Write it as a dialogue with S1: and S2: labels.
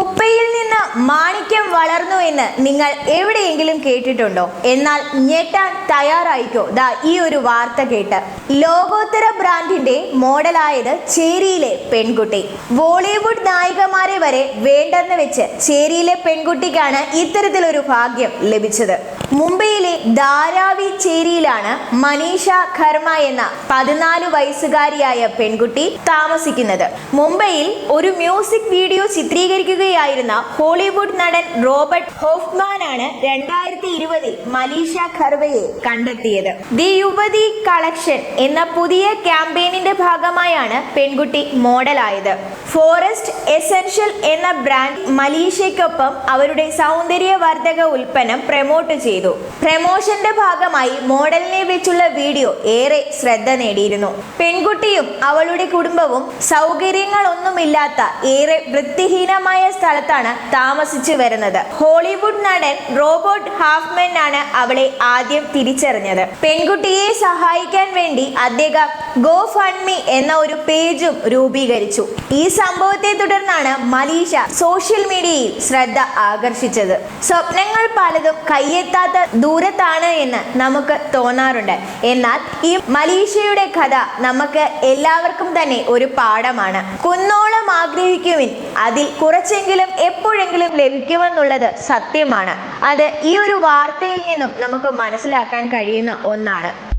S1: കുപ്പയിൽ നിന്ന് മാണിക്യം വളർന്നു എന്ന് നിങ്ങൾ എവിടെയെങ്കിലും കേട്ടിട്ടുണ്ടോ? എന്നാൽ ഞെട്ടാൻ തയ്യാറായിക്കോ? ദാ ഈ ഒരു വാർത്ത കേട്ട്. ലോകോത്തര ബ്രാൻഡിന്റെ മോഡലായത് ചേരിയിലെ പെൺകുട്ടി. ബോളിവുഡ് നായികമാരെ വരെ വേണ്ടെന്ന് വെച്ച് ചേരിയിലെ പെൺകുട്ടിക്കാണ് ഇത്തരത്തിലൊരു ഭാഗ്യം ലഭിച്ചത്. മുംബൈയിലെ ധാരാവി ചേരിയിലാണ് മനീഷ ഖർമ എന്ന പതിനാല് വയസ്സുകാരിയായ പെൺകുട്ടി താമസിക്കുന്നത്. മുംബൈയിൽ ഒരു മ്യൂസിക് വീഡിയോ ചിത്രീകരിക്കുകയായിരുന്ന ഹോളിവുഡ് നടൻ റോബർട്ട് ഹോഫ്മാൻ ആണ് രണ്ടായിരത്തി ഇരുപതിൽ മനീഷ ഖർവയെ കണ്ടെത്തിയത്. ദി യുവതി കളക്ഷൻ എന്ന പുതിയ ക്യാമ്പയിനിന്റെ ഭാഗമായാണ് പെൺകുട്ടി മോഡലായത്. ഫോറസ്റ്റ് എസെൻഷ്യൽ എന്ന ബ്രാൻഡ് മലീഷയ്ക്കൊപ്പം അവരുടെ സൗന്ദര്യവർദ്ധക ഉൽപ്പന്നം പ്രമോട്ട് ചെയ്തു. പ്രമോഷന്റെ ഭാഗമായി മോഡലിനെ വെച്ചുള്ള വീഡിയോ ഏറെ ശ്രദ്ധ നേടിയിരുന്നു. പെൺകുട്ടിയും അവളുടെ കുടുംബവും സൗകര്യങ്ങളൊന്നുമില്ലാത്ത ഏറെ വൃത്തിഹീനമായ സ്ഥലത്താണ് താമസിച്ചു വരുന്നത്. ഹോളിവുഡ് നടൻ റോബോട്ട് ഹാഫ്മൻ ആണ് അവളെ ആദ്യം തിരിച്ചറിഞ്ഞത്. പെൺകുട്ടിയെ സഹായിക്കാൻ വേണ്ടി അദ്ദേഹം ഗോ ഫണ്ട് മീ എന്ന ഒരു പേജും രൂപീകരിച്ചു. ഈ സംഭവത്തെ തുടർന്നാണ് മലീഷ സോഷ്യൽ മീഡിയയിൽ ശ്രദ്ധ ആകർഷിച്ചത്. സ്വപ്നങ്ങൾ പലതും കയ്യെത്താത്ത ദൂരത്താണ് എന്ന് നമുക്ക് തോന്നാറുണ്ട്. എന്നാൽ ഈ മലീഷയുടെ കഥ നമുക്ക് എല്ലാവർക്കും തന്നെ ഒരു പാഠമാണ്. കുന്നോളം ആഗ്രഹിക്കുവിൻ. അതിൽ കുറച്ചെങ്കിലും എപ്പോഴെങ്കിലും ലഭിക്കുമെന്നുള്ളത് സത്യമാണ്. അത് ഈ ഒരു വാർത്തയിൽ നിന്നും നമുക്ക് മനസ്സിലാക്കാൻ കഴിയുന്ന ഒന്നാണ്.